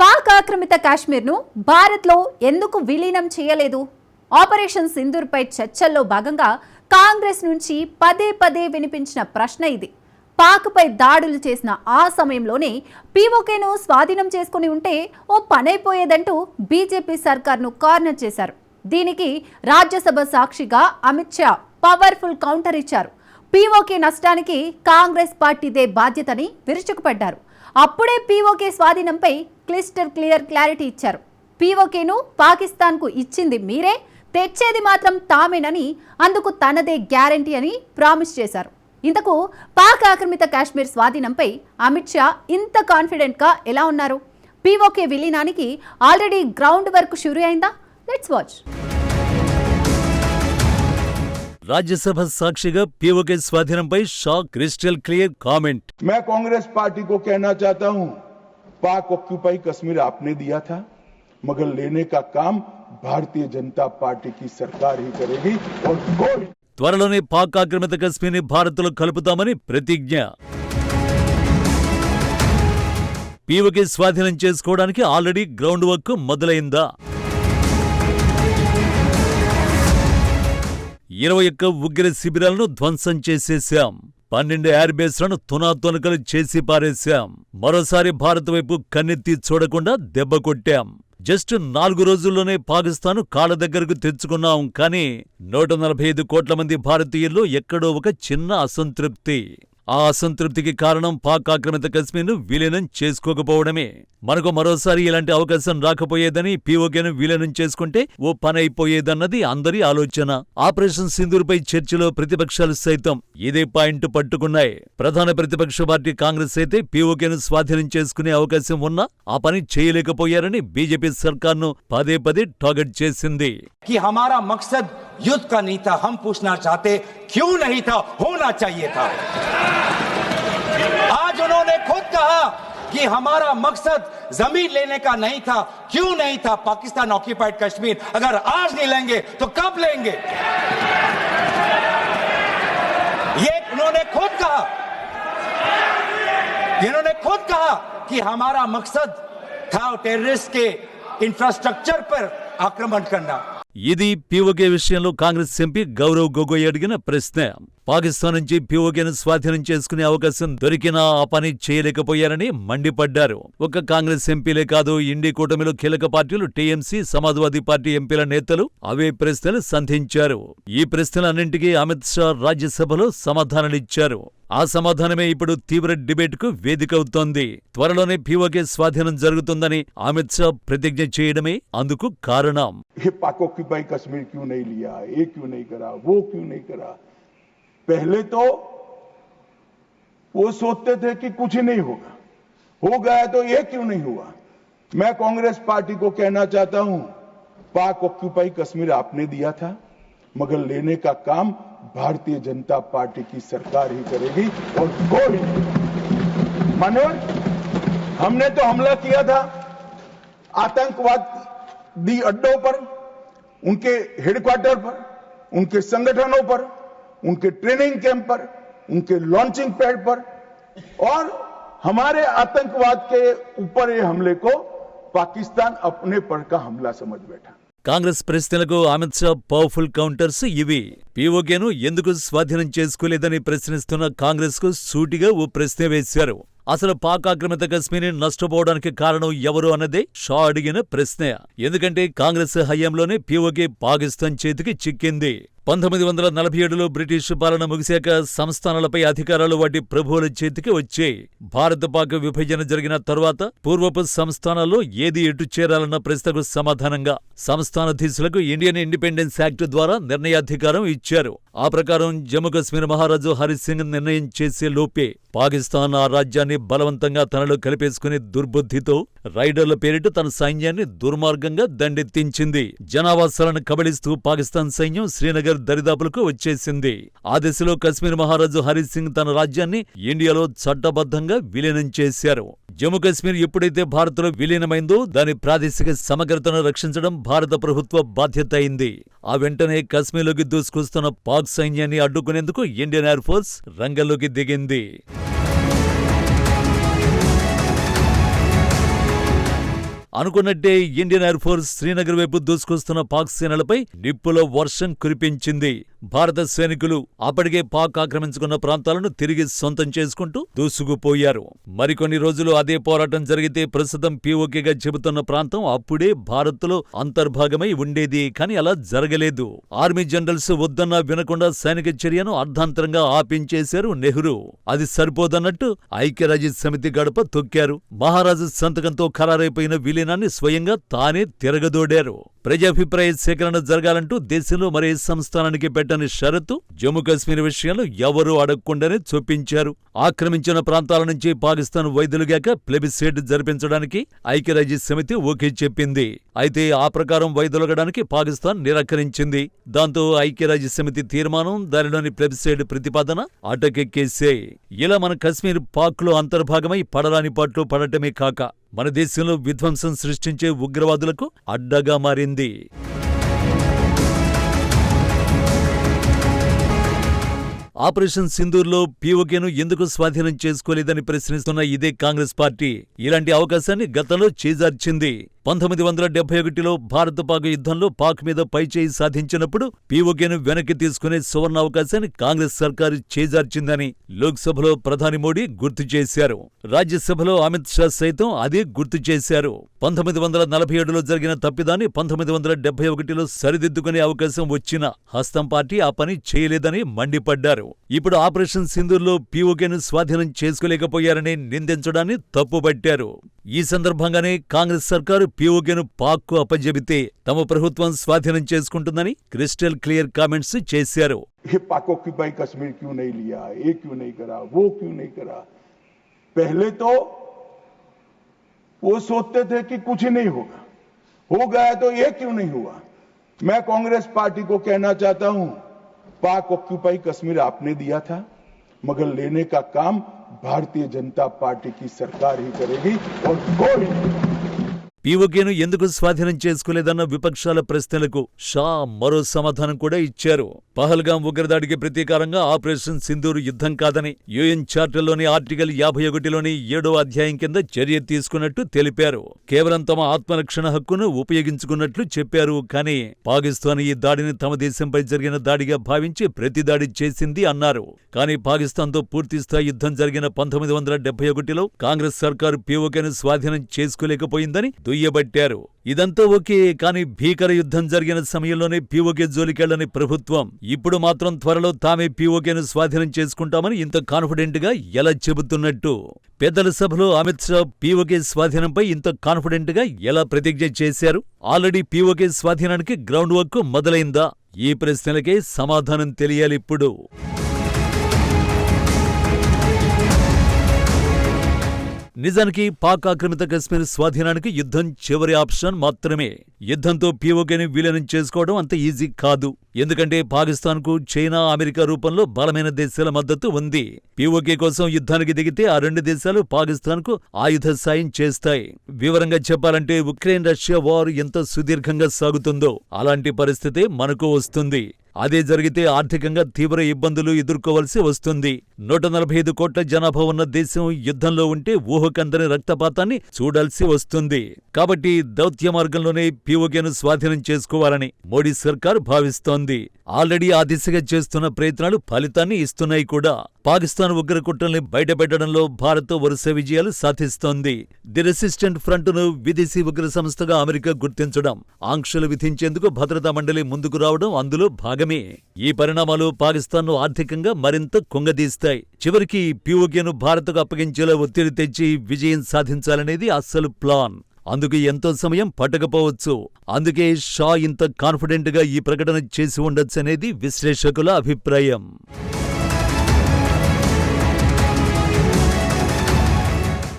పాక్ ఆక్రమిత కాశ్మీర్ను భారత్లో ఎందుకు విలీనం చేయలేదు? ఆపరేషన్ సింధూర్పై చర్చల్లో భాగంగా కాంగ్రెస్ నుంచి పదే పదే వినిపించిన ప్రశ్న ఇది. పాక్పై దాడులు చేసిన ఆ సమయంలోనే పీఓకేను స్వాధీనం చేసుకుని ఉంటే ఓ పనైపోయేదంటూ బీజేపీ సర్కార్ను కార్నర్ చేశారు. దీనికి రాజ్యసభ సాక్షిగా అమిత్ షా పవర్ఫుల్ కౌంటర్ ఇచ్చారు. పీఓకే నష్టానికి కాంగ్రెస్ పార్టీదే బాధ్యతని విరుచుకుపడ్డారు. అప్పుడే పీఓకే స్వాధీనంపై క్లిస్టర్ క్లియర్ క్లారిటీ ఇచ్చారు పీఓకేను పాకిస్తాన్కు ఇచ్చింది మీరే తెచ్చేది మాత్రం తామేనని అందుకు తనదే గ్యారంటీ అని ప్రామిస్ చేశారు ఇంతకు పాక్ ఆక్రమిత కాశ్మీర్ స్వాధీనంపై అమిత్ షా ఇంత కాన్ఫిడెంట్గా ఎలా ఉన్నారు పీఓకే విలీనానికి ఆల్రెడీ గ్రౌండ్ వర్క్ షురు అయిందా లెట్స్ వాచ్ రాజ్యసభ సాక్షిగా PoK స్వాధీనంపై Shah crystal clear comment मैं कांग्रेस पार्टी को कहना चाहता हूं पाक ऑक्यूपाई कश्मीर आपने दिया था मगर लेने का काम भारतीय जनता पार्टी की सरकार ही करेगी और कोई త్వరలోనే పాక్ ఆక్రమిత కశ్మీర్ని భారత్లో కలుపుతామని ప్రతిజ్ఞ పీఓకే స్వాధీనం చేసుకోవడానికి ఆల్రెడీ గ్రౌండ్ వర్క్ మొదలైందా ఇరవై ఒక్క ఉగ్ర శిబిరాలను ధ్వంసం చేసేశాం పన్నెండు ఎయిర్బేస్లను తునాతునకలు చేసి పారేశాం. మరోసారి భారత్ వైపు కన్నెత్తి చూడకుండా దెబ్బ కొట్టాం. జస్ట్ నాలుగు రోజుల్లోనే పాకిస్తాను కాళ్ళ దగ్గరకు తెచ్చుకున్నాం కానీ నూట నలభై ఐదు కోట్ల మంది భారతీయుల్లో ఎక్కడో ఒక చిన్న అసంతృప్తి. ఆ అసంతృప్తికి కారణం పాక్ ఆక్రమిత కశ్మీర్ను విలీనం చేసుకోకపోవడమే. మనకు మరోసారి ఇలాంటి అవకాశం రాకపోయేదని పీఓకేను విలీనం చేసుకుంటే ఓ పని అయిపోయేదన్నది అందరి ఆలోచన. ఆపరేషన్ సింధూర్పై చర్చలో ప్రతిపక్షాలు సైతం ఇదే పాయింట్ పట్టుకున్నాయి. ప్రధాన ప్రతిపక్ష పార్టీ కాంగ్రెస్ అయితే పీఓకేను స్వాధీనం చేసుకునే అవకాశం ఉన్నా ఆ పని చేయలేకపోయారని బీజేపీ సర్కార్ను పదే పదే టార్గెట్ చేసింది. युद्ध का नहीं था हम पूछना चाहते, क्यों नहीं था? होना चाहिए था। आज उन्होंने खुद कहा कि हमारा मकसद ज़मीन लेने का नहीं था। क्यों नहीं था? पाकिस्तान ऑक्यूपाइड कश्मीर। अगर आज नहीं लेंगे तो कब लेंगे? ये उन्होंने खुद कहा। इन्होंने खुद कहा कि हमारा मकसद था टेररिस्ट के इंफ्रास्ट्रक्चर पर आक्रमण करना। ఇది పీఓకే విషయంలో కాంగ్రెస్ ఎంపీ గౌరవ్ గొగోయ్ అడిగిన ప్రశ్న. పాకిస్తాన్ నుంచి పీఓకేను స్వాధీనం చేసుకునే అవకాశం దొరికినా ఆ పని చేయలేకపోయారని మండిపడ్డారు. ఒక కాంగ్రెస్ ఎంపీలే కాదు ఇండి కూటమిలో కీలక పార్టీలు టీఎంసీ సమాజ్వాదీ పార్టీ ఎంపీల నేతలు అవే ప్రశ్నలు సంధించారు. ఈ ప్రశ్నలన్నింటికీ అమిత్ షా రాజ్యసభలో సమాధానాలిచ్చారు. ఆ సమాధానమే ఇప్పుడు తీవ్ర డిబేట్కు వేదికవుతోంది త్వరలోనే పీఓకే స్వాధీనం జరుగుతుందని అమిత్ షా ప్రతిజ్ఞ చేయడమే అందుకు కారణం ये पाक ऑक्यूपाई कश्मीर क्यों नहीं लिया ये क्यों नहीं करा वो क्यों नहीं करा पहले तो वो सोचते थे कि कुछ ही नहीं होगा हो गया तो ये क्यों नहीं हुआ मैं कांग्रेस पार्टी को कहना चाहता हूं पाक ऑक्यूपाई कश्मीर आपने दिया था मगर लेने का काम भारतीय जनता पार्टी की सरकार ही करेगी और कोई नहीं। माने हमने तो हमला किया था आतंकवादी अड्डों पर, उनके हेडक्वार्टर पर, उनके संगठनों पर, उनके ट्रेनिंग कैंप पर, उनके लॉन्चिंग पैड पर, और हमारे आतंकवाद के ऊपर ये हमले को पाकिस्तान अपने पर का हमला समझ बैठा కాంగ్రెస్ ప్రశ్నలకు అమిత్ షా పవర్ఫుల్ కౌంటర్స్ ఇవి. పీఓకేను ఎందుకు స్వాధీనం చేసుకోలేదని ప్రశ్నిస్తున్న కాంగ్రెస్కు సూటిగా ఓ ప్రశ్న వేశారు. అసలు పాక్ ఆక్రమిత కశ్మీర్ని నష్టపోవడానికి కారణం ఎవరు అన్నదే షా అడిగిన ప్రశ్నే. ఎందుకంటే కాంగ్రెస్ హయాంలోనే పీఓకే పాకిస్తాన్ చేతికి చిక్కింది. పంతొమ్మిది వందల నలభై ఏడులో బ్రిటిష్ పాలన ముగిశాక సంస్థానాలపై అధికారాలు వాటి ప్రభువుల చేతికి వచ్చాయి. భారత పాక్ విభజన జరిగిన తరువాత పూర్వపు సంస్థానాల్లో ఏది ఎటు చేరాలన్న ప్రశ్నకు సమాధానంగా సంస్థానాధీశులకు ఇండియన్ ఇండిపెండెన్స్ యాక్ట్ ద్వారా నిర్ణయాధికారం ఇచ్చారు. ఆ ప్రకారం జమ్మూ కశ్మీర్ మహారాజు హరిసింగ్ నిర్ణయం చేసే లోపే పాకిస్తాన్ ఆ రాజ్యాన్ని బలవంతంగా తనలో కలిపేసుకునే దుర్బుద్ధితో రైడర్ల పేరిట తన సైన్యాన్ని దుర్మార్గంగా దండెత్తించింది. జనావాసాలను కబళిస్తూ పాకిస్తాన్ సైన్యం శ్రీనగర్ దరిదాపులకు వచ్చేసింది. ఆ దిశలో కశ్మీర్ మహారాజు హరి సింగ్ తన రాజ్యాన్ని ఇండియాలో చట్టబద్ధంగా విలీనం చేశారు. జమ్మూ కశ్మీర్ ఎప్పుడైతే భారత్లో విలీనమైందో దాని ప్రాదేశిక సమగ్రతను రక్షించడం భారత ప్రభుత్వ బాధ్యత అయింది. ఆ వెంటనే కశ్మీర్లోకి దూసుకొస్తున్న పాక్ సైన్యాన్ని అడ్డుకునేందుకు ఇండియన్ ఎయిర్ ఫోర్స్ రంగంలోకి దిగింది. అనుకున్నట్టే ఇండియన్ ఎయిర్ ఫోర్స్ శ్రీనగర్ వైపు దూసుకొస్తున్న పాక్ సేనలపై నిప్పుల వర్షం కురిపించింది. భారత సైనికులు అప్పటికే పాక్ ఆక్రమించుకున్న ప్రాంతాలను తిరిగి సొంతం చేసుకుంటూ దూసుకుపోయారు. మరికొన్ని రోజులు అదే పోరాటం జరిగితే ప్రస్తుతం పీఓకేగా చెబుతున్న ప్రాంతం అప్పుడే భారత్లో అంతర్భాగమై ఉండేది కానీ అలా జరగలేదు. ఆర్మీ జనరల్స్ వద్దన్నా వినకుండా సైనిక చర్యను అర్ధాంతరంగా ఆపించేశారు నెహ్రూ. అది సరిపోదన్నట్టు ఐక్యరాజ్య సమితి గడప తొక్కారు. మహారాజు సంతకంతో ఖరారైపోయిన విలీనాన్ని స్వయంగా తానే తిరగదోడారు. ప్రజాభిప్రాయ సేకరణ జరగాలంటూ దేశంలో మరే సంస్థానానికి పెట్టని షరతు జమ్మూ కాశ్మీర్ విషయంలో ఎవరూ అడగకుండానే చొప్పించారు. ఆక్రమించిన ప్రాంతాల నుంచి పాకిస్తాన్ వైద్యులుగాక ప్లెబిసేట్ జరిపించడానికి ఐక్యరాజ్య సమితి ఓకే చెప్పింది. అయితే ఆ ప్రకారం వైదొలగడానికి పాకిస్తాన్ నిరాకరించింది. దాంతో ఐక్యరాజ్య సమితి తీర్మానం దానిలోని ప్లెబిసైడ్ ప్రతిపాదన అటకెక్కేసే ఇలా మన కశ్మీర్ పాక్లో అంతర్భాగమై పడరాని పాట్లు పడటమే కాక మన దేశంలో విధ్వంసం సృష్టించే ఉగ్రవాదులకు అడ్డగా మారింది. ఆపరేషన్ సింధూర్లో పీఓకేను ఎందుకు స్వాధీనం చేసుకోలేదని ప్రశ్నిస్తున్న ఇదే కాంగ్రెస్ పార్టీ. ఇలాంటి అవకాశాన్ని గతంలో చేజార్చింది. పంతొమ్మిది వందల డెబ్బై ఒకటిలో భారత పాక్ యుద్ధంలో పాక్ మీద పైచేయి సాధించినప్పుడు పీఓకేను వెనక్కి తీసుకునే సువర్ణ అవకాశాన్ని కాంగ్రెస్ సర్కారు చేజార్చిందని లోక్సభలో ప్రధాని మోడీ గుర్తు చేశారు. రాజ్యసభలో అమిత్ షా సైతం అదే గుర్తు చేశారు. పంతొమ్మిది వందల నలభై ఏడులో జరిగిన తప్పిదాన్ని పంతొమ్మిది వందల డెబ్బై ఒకటిలో సరిదిద్దుకునే అవకాశం వచ్చిన హస్తం పార్టీ ఆ పని చేయలేదని మండిపడ్డారు. ఇప్పుడు ఆపరేషన్ సింధూర్లో పీఓకేను స్వాధీనం చేసుకోలేకపోయారని నిందించడాన్ని తప్పుబట్టారు ఈ సందర్భంగానే కాంగ్రెస్ సర్కారు పీఓకేను పాక్కు అప్పజెబితే తమ ప్రభుత్వం స్వాధీనం చేసుకుంటుందని క్రిస్టల్ క్లియర్ కామెంట్స్ చేశారు ये पाक ऑक्यूपाई कश्मीर क्यों नहीं लिया ये क्यों नहीं करा वो क्यों नहीं करा पहले तो वो सोचते थे कि कुछ ही नहीं होगा हो गया तो ये क्यों नहीं हुआ मैं कांग्रेस पार्टी को कहना चाहता हूं पाक ऑक्यूपाई कश्मीर आपने दिया था मगर लेने का काम भारतीय जनता पार्टी की सरकार ही करेगी और कोई नहीं పీఓకేను ఎందుకు స్వాధీనం చేసుకోలేదన్న విపక్షాల ప్రశ్నలకు షా మరో సమాధానం కూడా ఇచ్చారు. పహల్గాం ఉగ్రదాడికి ప్రతీకారంగా ఆపరేషన్ సింధూర్ యుద్ధం కాదని యుఎన్ చార్టర్లోని ఆర్టికల్ యాభై ఒకటిలోని ఏడో అధ్యాయం కింద చర్య తీసుకున్నట్టు తెలిపారు. కేవలం తమ ఆత్మరక్షణ హక్కును ఉపయోగించుకున్నట్లు చెప్పారు కానీ పాకిస్తాన్ ఈ దాడిని తమ దేశంపై జరిగిన దాడిగా భావించి ప్రతి దాడి చేసింది అన్నారు. కానీ పాకిస్తాన్తో పూర్తిస్థాయి యుద్ధం జరిగిన పంతొమ్మిది వందల డెబ్బై ఒకటిలో కాంగ్రెస్ సర్కారు పీఓకేను స్వాధీనం చేసుకోలేకపోయిందని దుయ్యబట్టారు. ఇదంతా ఓకే కానీ భీకర యుద్ధం జరిగిన సమయంలోనే పీఓకే జోలికెళ్ళని ప్రభుత్వం. ఇప్పుడు మాత్రం త్వరలో తామే పీఓకేను స్వాధీనం చేసుకుంటామని ఇంత కాన్ఫిడెంట్గా ఎలా చెబుతున్నట్టు? పెద్దల సభలో అమిత్ షా పీఓకే స్వాధీనంపై ఇంత కాన్ఫిడెంట్గా ఎలా ప్రతిజ్ఞ చేశారు? ఆల్రెడీ పీఓకే స్వాధీనానికి గ్రౌండ్ వర్క్ మొదలైందా? ఈ ప్రశ్నలకే సమాధానం తెలియాలిప్పుడు. నిజానికి పాక్ ఆక్రమిత కశ్మీర్ స్వాధీనానికి యుద్ధం చివరి ఆప్షన్ మాత్రమే. యుద్ధంతో పీఓకేని విలీనం చేసుకోవడం అంత ఈజీ కాదు. ఎందుకంటే పాకిస్తాన్కు చైనా అమెరికా రూపంలో బలమైన దేశాల మద్దతు ఉంది. పీఓకే కోసం యుద్ధానికి దిగితే ఆ రెండు దేశాలు పాకిస్తాన్కు ఆయుధ సాయం చేస్తాయి. వివరంగా చెప్పాలంటే ఉక్రెయిన్ రష్యా వార్ ఎంత సుదీర్ఘంగా సాగుతుందో అలాంటి పరిస్థితి మనకు వస్తుంది. అదే జరిగితే ఆర్థికంగా తీవ్ర ఇబ్బందులు ఎదుర్కోవలసి వస్తుంది. నూట నలభై ఐదు కోట్ల జనాభా ఉన్న దేశం యుద్ధంలో ఉంటే ఊహకందని రక్తపాతాన్ని చూడాల్సి వస్తుంది. కాబట్టి దౌత్య మార్గంలోనే పీఓకేను స్వాధీనం చేసుకోవాలని మోడీ సర్కార్ భావిస్తోంది. ఆల్రెడీ ఆ దిశగా చేస్తున్న ప్రయత్నాలు ఫలితాన్ని ఇస్తున్నాయి కూడా. పాకిస్తాన్ ఉగ్రకుట్రల్ని బయటపెట్టడంలో భారత్ వరుస విజయాలు సాధిస్తోంది. ది రెసిస్టెంట్ ఫ్రంట్ను విదేశీ ఉగ్ర సంస్థగా అమెరికా గుర్తించడం ఆంక్షలు విధించేందుకు భద్రతా మండలి ముందుకు రావడం అందులో భాగమే. ఈ పరిణామాలు పాకిస్తాన్ను ఆర్థికంగా మరింత కుంగదీస్తాయి. చివరికి పీఓకేను భారత్కు అప్పగించేలా ఒత్తిడి తెచ్చి విజయం సాధించాలనేది అస్సలు ప్లాన్. అందుకు ఎంతో సమయం పట్టకపోవచ్చు. అందుకే షా ఇంత కాన్ఫిడెంట్గా ఈ ప్రకటన చేసి ఉండొచ్చనేది విశ్లేషకుల అభిప్రాయం.